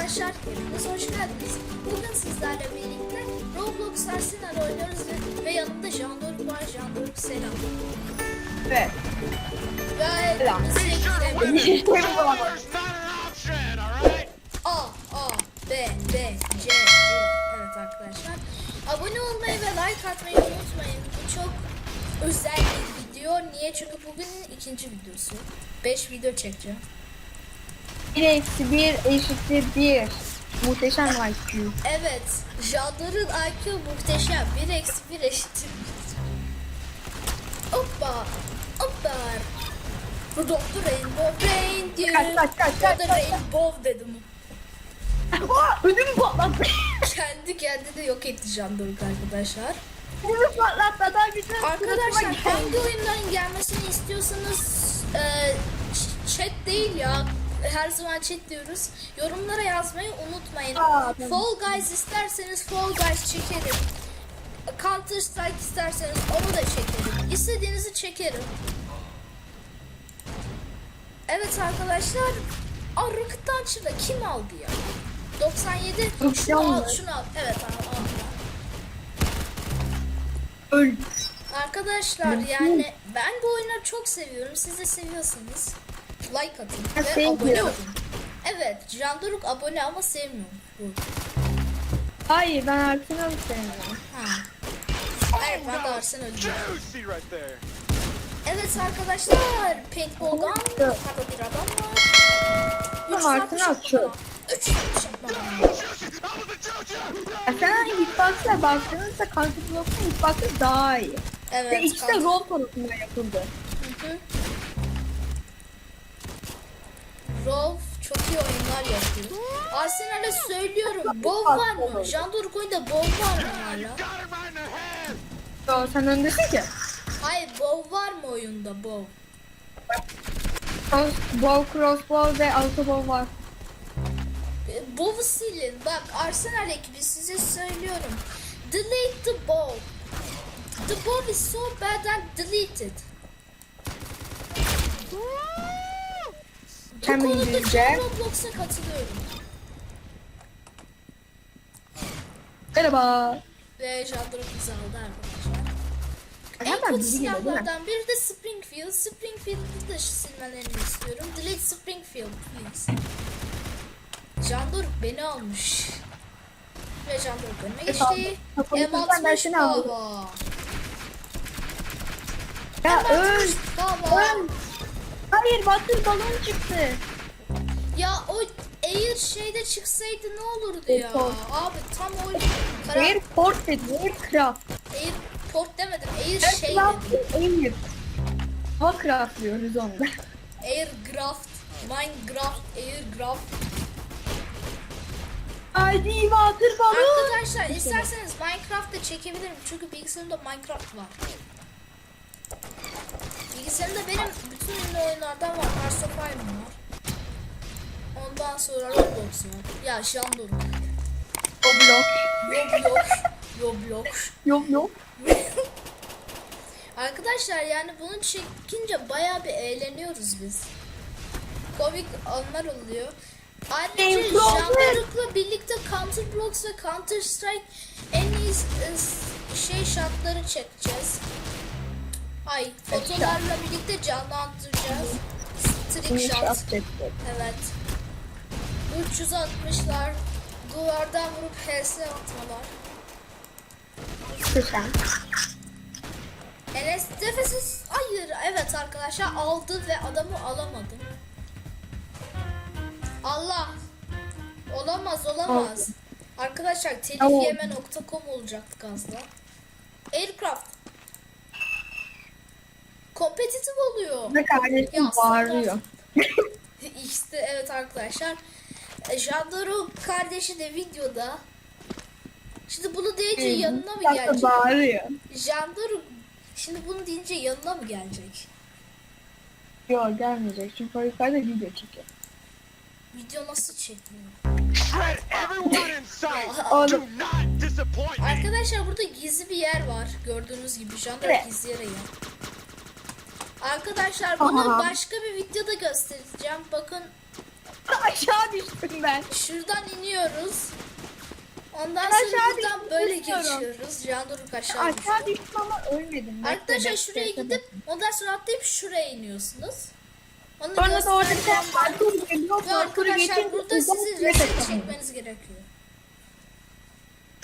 arkadaşlar, hepiniz hoş geldiniz. Bugün sizlerle birlikte Roblox Arsenal oynuyoruz ve, ve yanımda Jean-Doruk var. Jean-Doruk selam. Evet. Ve Selam. A, A, B, B, C, C. Evet arkadaşlar. Abone olmayı ve like atmayı unutmayın. Bu çok özel bir video. Niye? Çünkü bugünün ikinci videosu. 5 video çekeceğim. 1 eksi 1 eşittir 1. Muhteşem IQ. Evet, Jadır'ın IQ muhteşem. 1 eksi 1 eşittir 1. Hoppa, hoppa. Rudolph the Rainbow Reindeer. Kaç, kaç, kaç, kaç, da kaç, Rainbow dedim. Aa, Ödümü patlattı. Kendi kendine yok etti Jandoruk arkadaşlar. Ödümü patlattı. Daha güzel. Arkadaşlar hangi oyunların gelmesini istiyorsanız e, chat değil ya her zaman chat diyoruz. Yorumlara yazmayı unutmayın. Aa. Fall Guys isterseniz Fall Guys çekerim. Counter Strike isterseniz onu da çekerim. İstediğinizi çekerim. Evet arkadaşlar. Aa Rocket Launcher'da kim aldı ya? 97. Rocket Şunu al, şunu al. Evet al, al. Öl. Arkadaşlar yani ben bu oyunları çok seviyorum. Siz de seviyorsanız like atın Ha, ve abone you. olun. Evet, Janduruk abone ama sevmiyorum. Bu. Hayır ben Arsenal'ı sevmiyorum. Ha. Evet, ben de Arsenal diyorum. Juicy right there. Evet arkadaşlar, Paintball'dan Evet. burada bir adam var. Ama Üç Arsenal çok. Üç saat çakma. Juicy, I was a juju. Arsenal hitbox'a baktığınızda Counter Block'un hitbox'ı daha iyi. Evet. Ve ikisi de rol tarafından yapıldı. Hı hı. Rolf çok iyi oyunlar yapıyor. Arsenal'e söylüyorum. Bov var mı? Janduruk oyunda Bov var mı hala? Yo, sen öndesin ki. Hayır Bov var mı oyunda Bov? Cross, bow, crossbow ve auto bow var. Bov'u silin. Bak Arsenal ekibi size söylüyorum. Delete the Bov. The Bov is so bad and delete it. Bu Hem İngilizce. Roblox'a katılıyorum. Merhaba. Ve Jandro bizi aldı arkadaşlar. En Hemen kötü silahlardan biri de Springfield. Springfield'ı da silmelerini istiyorum. Delete Springfield please. Jandoruk beni almış. Ve Evet, aldım. geçti. Kafanızdan ben M60 seni aldım. hava. Ya öl. Hava. Öl. Hayır batır balon çıktı. Ya o Air şeyde çıksaydı ne olurdu ya? Airport. Abi tam o kara... Airport dedi. Aircraft. Airport demedim. Air şey Aircraft dedim. Air. Hava craft diyoruz onda. Aircraft. Minecraft. Aircraft. Haydi batır balon. Arkadaşlar isterseniz Minecraft'ta çekebilirim çünkü bilgisayarımda Minecraft var. Bilgisayarımda benim bütün ünlü oyunlardan var. Hearts of Iron var. Ondan sonra Roblox var. Ya Jandor. Roblox. Roblox. Roblox. Yok yok. Arkadaşlar yani bunu çekince bayağı bir eğleniyoruz biz. Komik anlar oluyor. Ayrıca. Jandoruk'la birlikte Counter Blocks ve Counter Strike en iyi şey şartları çekeceğiz. Ay fotolarla birlikte canlandıracağız. Trick shot. Evet. 360'lar. Duvardan vurup HS atmalar. Güzel. Enes nefessiz. Hayır evet arkadaşlar aldı ve adamı alamadım. Allah. Olamaz olamaz. Arkadaşlar Tamam. telifyeme.com olacaktık az da. Aircraft. Kompetitif oluyor. Ve kardeşim Ya, bağırıyor. işte evet arkadaşlar. E, Jandaro kardeşi de videoda. Şimdi bunu deyince yanına mı gelecek? bağırıyor. Jandaro şimdi bunu deyince yanına mı gelecek? Yok gelmeyecek çünkü o yukarıda video çekiyor. Video nasıl çekiliyor? Arkadaşlar burada gizli bir yer var. Gördüğünüz gibi Jandaro Evet. gizli yere yer. Arkadaşlar bunu Aha. başka bir videoda göstereceğim. Bakın aşağı düştüm ben. Şuradan iniyoruz. Ondan Ben sonra buradan böyle düşüyorum. geçiyoruz. Can Doruk aşağı düştü. Aşağı düştüm ama ölmedim. Arkadaşlar şuraya gidip ondan sonra atlayıp şuraya iniyorsunuz. Onu Sonra da orada bir göstereceğim tane parkur geliyor. Ve Parkuru arkadaşlar geçince burada buradan sizin direkt resim atamıyorum. çekmeniz gerekiyor.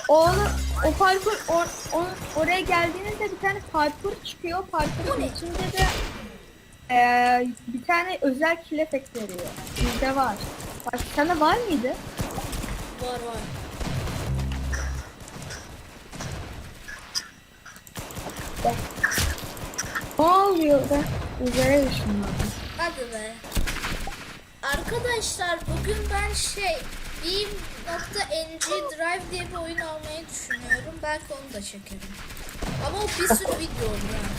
Oğlum o parkur or, o- oraya geldiğinizde bir tane parkur çıkıyor. Parkurun içinde de eee bir tane özel kill efekt veriyor. Bizde var. Bak sana var mıydı? Var var. Ne oluyor da? Üzere ışınlandım. Hadi be. Arkadaşlar bugün ben şey Beam.ng Drive diye bir oyun almayı düşünüyorum. Belki onu da çekerim. Ama o bir sürü video olur yani.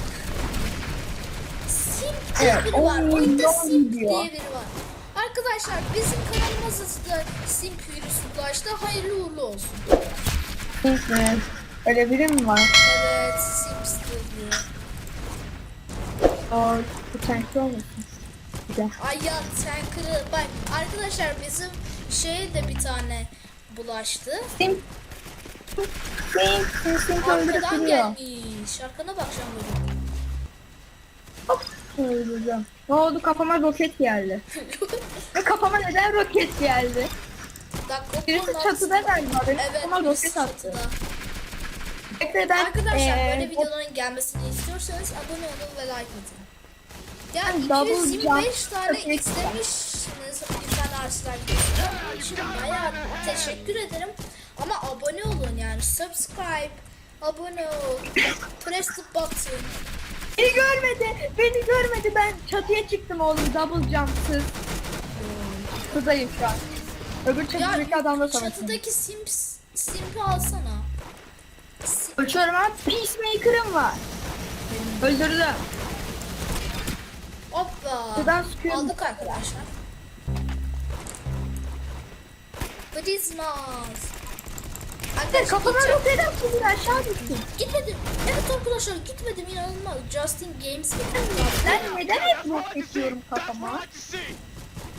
Simp diye biri var. Oyunda Simp diye biri var. Arkadaşlar bizim kanalımızda da Simp virüsü bulaştı. Hayırlı uğurlu olsun. Mi? Öyle biri mi var? Evet Simp diyor. O bu tankli olmasın? Ay ya tanker'ı bak arkadaşlar bizim şeye de bir tane bulaştı. Sim. Sim. Sim. Arkadan gelmiş. Arkana bakacağım böyle. Hop. Öldüreceğim. Ne oldu kafama roket geldi. Ve kafama neden roket geldi? Dakika Birisi çatıda galiba. Benim Evet kafama roket attı. Bekle ben Arkadaşlar eee, böyle videoların gelmesini istiyorsanız abone olun ve like atın. Ya Ben double 225 jump tane istemişsiniz Onun için bayağı teşekkür ederim. Ama abone olun yani subscribe, abone ol, press the button. Beni görmedi. Beni görmedi. Ben çatıya çıktım oğlum. Double jumpsız. Kızayım şu an. Öbür çatıdaki adamla savaşıyorum. çatıdaki simps, simpi alsana. Si- Ölçüyorum ha. Peacemaker'ım var. Öldürdüm. Hoppa. Sıkıyorum. Aldık arkadaşlar. Prismas. Arkadaşlar gideceğim. roket attı. Bir aşağı düştüm. Gitmedim. Evet arkadaşlar gitmedim inanılmaz. Justin Games getirdi. Ben neden hep roket That's kafama?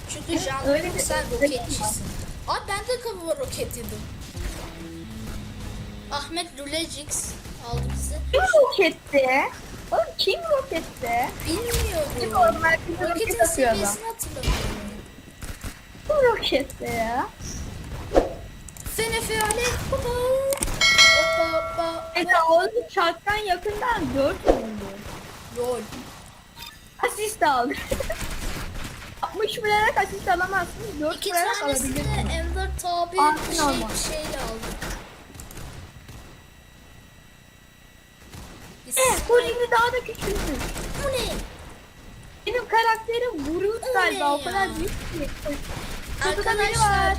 Çünkü Jean sen roketçisin. Abi ben de kafama roket yedim. Ahmet Lulegix aldı bizi. Kim roketti? Oğlum kim roketti? Kim Bilmiyorum. oğlum herkese roket Roketin atıyor adam. seviyesini hatırlamıyorum. Kim roketti ya? Fenefeale. Hoppa. Hoppa hoppa. Mesela oğlum şarttan yakından 4 oldu. Lol. Asist aldı. 60 vurarak asist alamazsınız. 4 İki vurarak tanesini alabilirsiniz. Ender tabi Altın şey, alma. şeyle aldık. Biz- Eh, bu şimdi daha da küçülmüş. Bu ne? Benim karakterim Groot galiba o kadar ya? büyük ki. Çatıda biri Arkadaşlar var.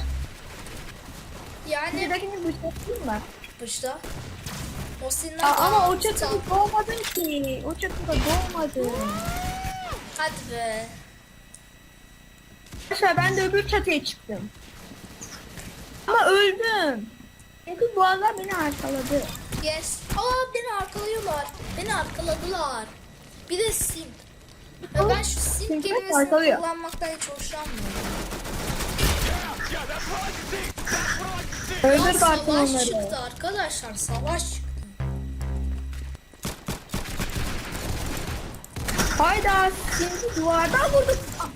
Yani Birdekini bıçaklayayım mı? Başta. O senin Aa, ama o çatıda doğmadın ki. O çatıda doğmadın. Hadi be. Arkadaşlar ben de öbür çatıya çıktım. Ama öldüm. Çünkü bu adamlar beni arkaladı. Yes. Aa beni arkalıyorlar. Beni arkaladılar. Bir de simp. Ve ben şu simp Simp kelimesini arkalıyor. kullanmaktan hiç hoşlanmıyorum. Yeah, that's what I like to see. That's what I Öldür artık savaş onları. çıktı arkadaşlar. Savaş çıktı. Hayda şimdi duvardan vurdum. Ah,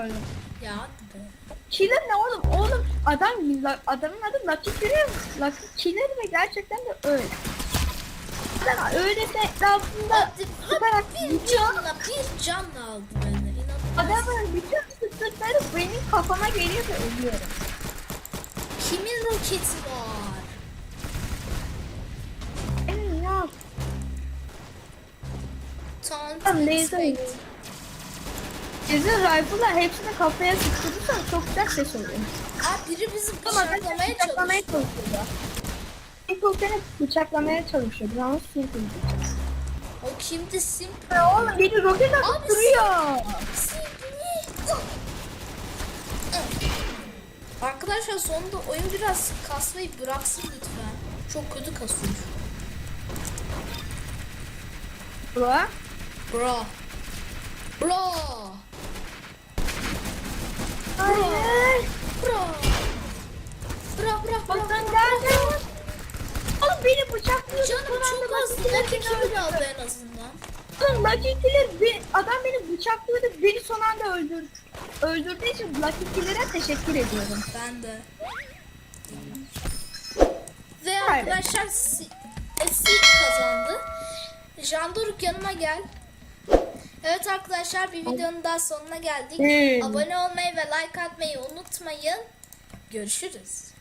Öldüm. Ya hadi be. Killer ne oğlum? Oğlum adam adamın adı Lucky Killer. Lucky Killer ve gerçekten de öyle. Adam öylese etrafında sıkarak bir canla bir canla aldı beni. Adamın bütün sıktıkları benim kafama geliyor ve ölüyorum. Kimin roketi var? Taunt Tamam, laser. Sizin rifle'la hepsini kafaya sıktırırsan çok güzel ses oluyor. Aa biri bizi Ama bıçaklamaya çalışıyor. çalışıyordu. Simple seni bıçaklamaya çalışıyor. Onu Simple diyeceğim. O kimdi simp? Ya oğlum beni roket atıp duruyor. Arkadaşlar sonunda oyun biraz kasmayı bıraksın lütfen. Çok kötü kasıyor. Bro. Bro. Bro. Hayır. Bra bra bra. Bakın bra. geldi. Oğlum beni bıçaklıyor. Canım çok az Lucky Killer aldı en azından. Oğlum Lucky Killer adam beni bıçaklıyordu. Beni son anda öldürdü. Öldürdüğü için Lucky Killer'e teşekkür ediyorum. Ben de. Ve arkadaşlar e, Seek kazandı. Jandoruk yanıma gel. Evet arkadaşlar bir videonun daha sonuna geldik. Hmm. Abone olmayı ve like atmayı unutmayın. Görüşürüz.